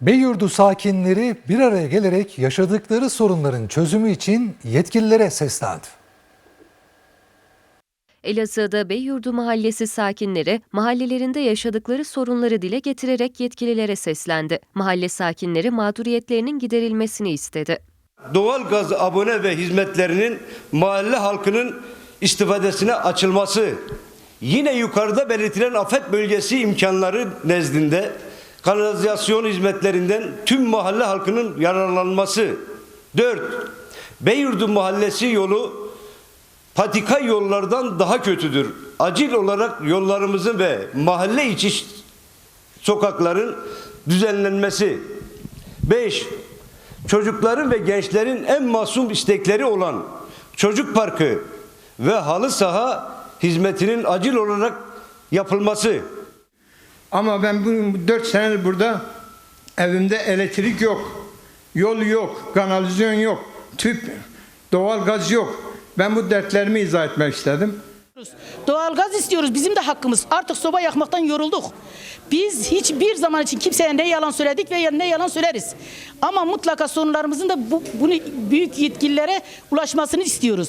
Beyyurdu sakinleri bir araya gelerek yaşadıkları sorunların çözümü için yetkililere seslendi. Elazığ'da Beyyurdu Mahallesi sakinleri mahallelerinde yaşadıkları sorunları dile getirerek yetkililere seslendi. Mahalle sakinleri mağduriyetlerinin giderilmesini istedi. doğal gaz abone ve hizmetlerinin mahalle halkının istifadesine açılması, yine yukarıda belirtilen afet bölgesi imkanları nezdinde kanalizasyon hizmetlerinden tüm mahalle halkının yararlanması. 4. Beyyurdu Mahallesi yolu patika yollardan daha kötüdür. Acil olarak yollarımızın ve mahalle içi sokakların düzenlenmesi. 5. Çocukların ve gençlerin en masum istekleri olan çocuk parkı ve halı saha hizmetinin acil olarak yapılması. Ama ben bu 4 senedir burada evimde elektrik yok, yol yok, kanalizasyon yok, tüp, doğal gaz yok. Ben bu dertlerimi izah etmek istedim. Doğalgaz istiyoruz. Bizim de hakkımız. Artık soba yakmaktan yorulduk. Biz hiçbir zaman için kimseye ne yalan söyledik veya ne yalan söyleriz. Ama mutlaka sorunlarımızın da bu, bunu büyük yetkililere ulaşmasını istiyoruz.